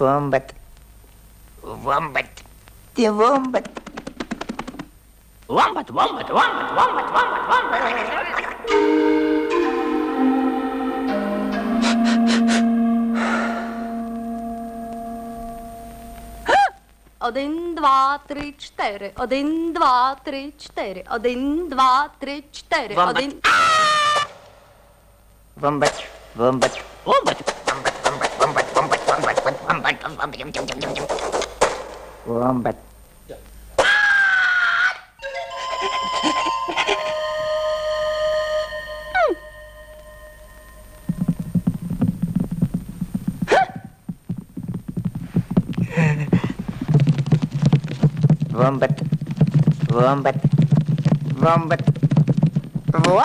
Wombat. Wombat. The wombat. Вомбат, вомбат, вомбат, вомбат, вомбат, вомбат. Один, два, три, чотири. Один, два, три, чотири. Один, два, три, чотири. Вомбат. Один. Вомбат. Вомбат. Вомбат. Вомбат. Вомбат. Вомбат. Вомбат. Во.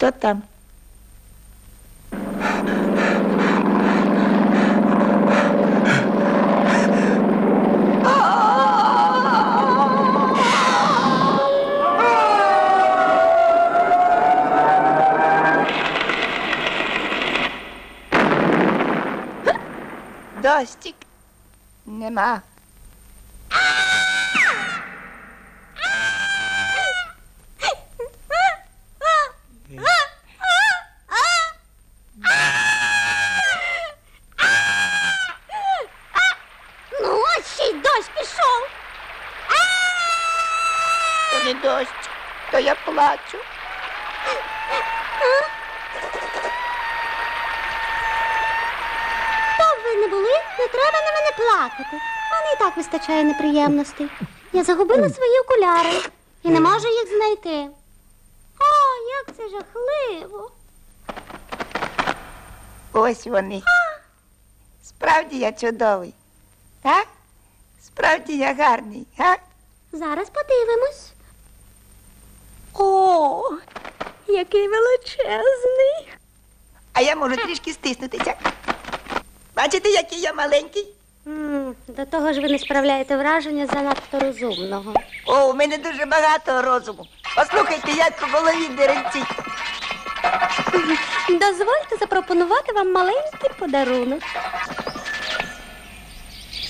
Кто там? Достік нема. Не дощ, то я плачу. Хто б ви не були, не треба на мене плакати. Мене і так вистачає неприємностей. Я загубила свої окуляри і не можу їх знайти. О, як це жахливо. Ось вони. Справді я чудовий. А? Справді я гарний, а? Зараз подивимось. О, який величезний. А я можу трішки стиснутися. Бачите, який я маленький? М, До того ж ви не справляєте враження занадто розумного. О, у мене дуже багато розуму. Послухайте, як у голові деренці. Дозвольте запропонувати вам маленький подарунок.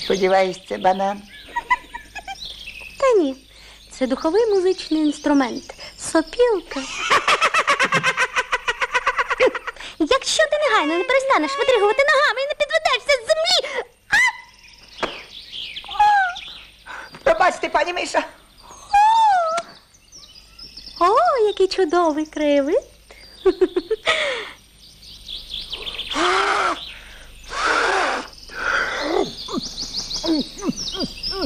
Сподіваюсь, це банан. Та ні, це духовий музичний інструмент. Сопілка. Якщо ти негайно не перестанеш витригувати ногами і не підведешся з землі. Пробачте, пані Миша. О, який чудовий кривий.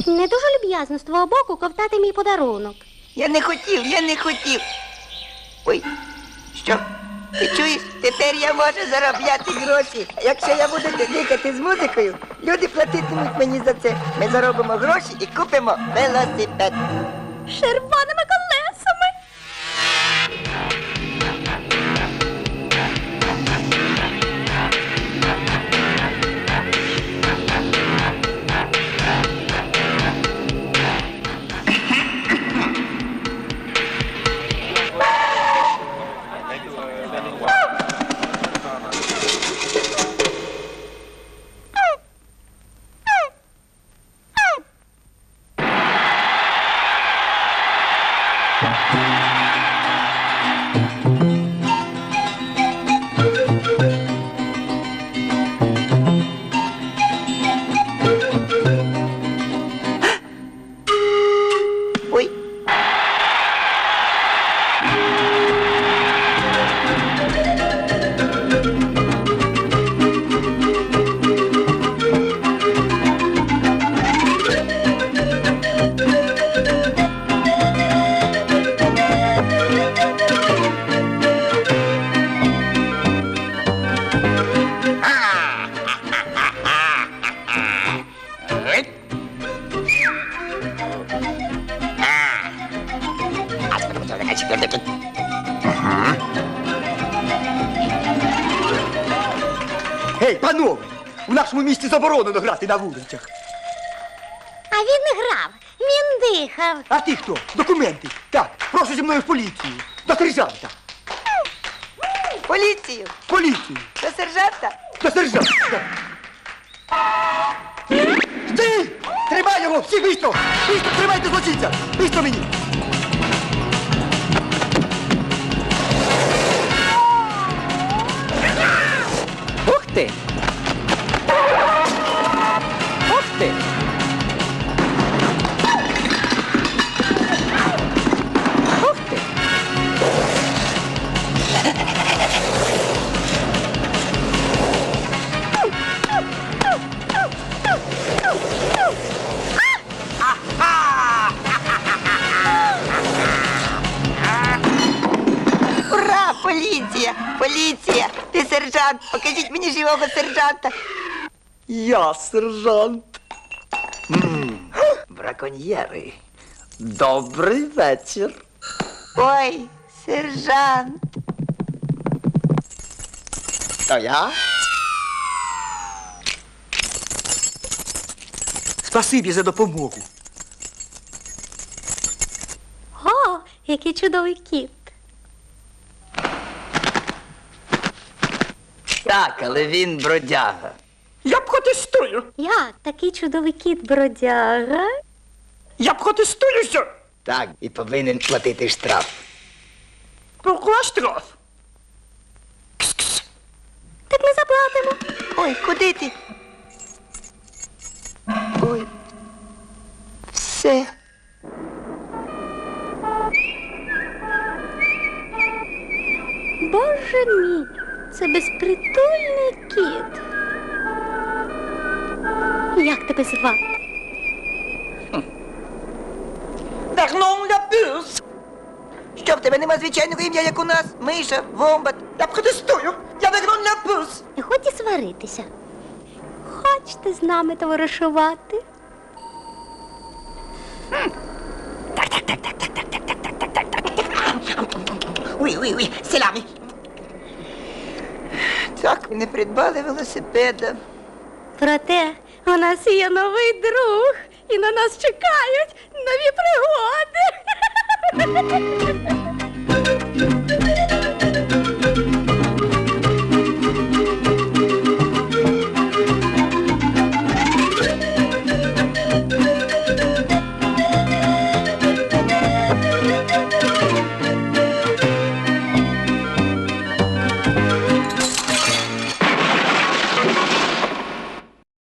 Не дуже люб'язно з твого боку ковтати мій подарунок. Я не хотів, я не хотів. Ой, що? Ти чуєш? Тепер я можу заробляти гроші. Якщо я буду дихати з музикою, люди платитимуть мені за це. Ми заробимо гроші і купимо велосипед. З червоними Ага. Гей, панове! в нашому місті заборонено грати на вулицях. А він не грав, він дихав. А ти хто? Документи. Так, прошу зі мною в поліцію. До сержанта. Поліцію. Поліцію. До сержанта? До сержанта. Ти! Тримай його! Всі бистро! Бистро, тримайте злочинця! Бистро мені! Ух ти! Поліція! Ти сержант! Покажіть мені живого сержанта! Я сержант. Браконьєри. Добрий вечір. Ой, сержант! То я? Спасибі за допомогу. О, який чудовий кіт. Так, але він бродяга. Я протестую. Як такий чудовий кіт бродяга? Я протестую, що Так, і повинен платити штраф. Pourquoi штраф? Так ми заплатимо. Ой, куди ти? Ой. Все. Боже мій, це безпритульний кіт. Як тебе звати? Вернон ля. Що в тебе нема звичайного ім'я, як у нас? Миша, вомбат. Я протестую. Я Вернон ля пюс. Не ході сваритися. Хочете з нами товаришувати? Уй, уй, уй, селями. Так, і не придбали велосипеда. Проте у нас є новий друг, і на нас чекають нові пригоди.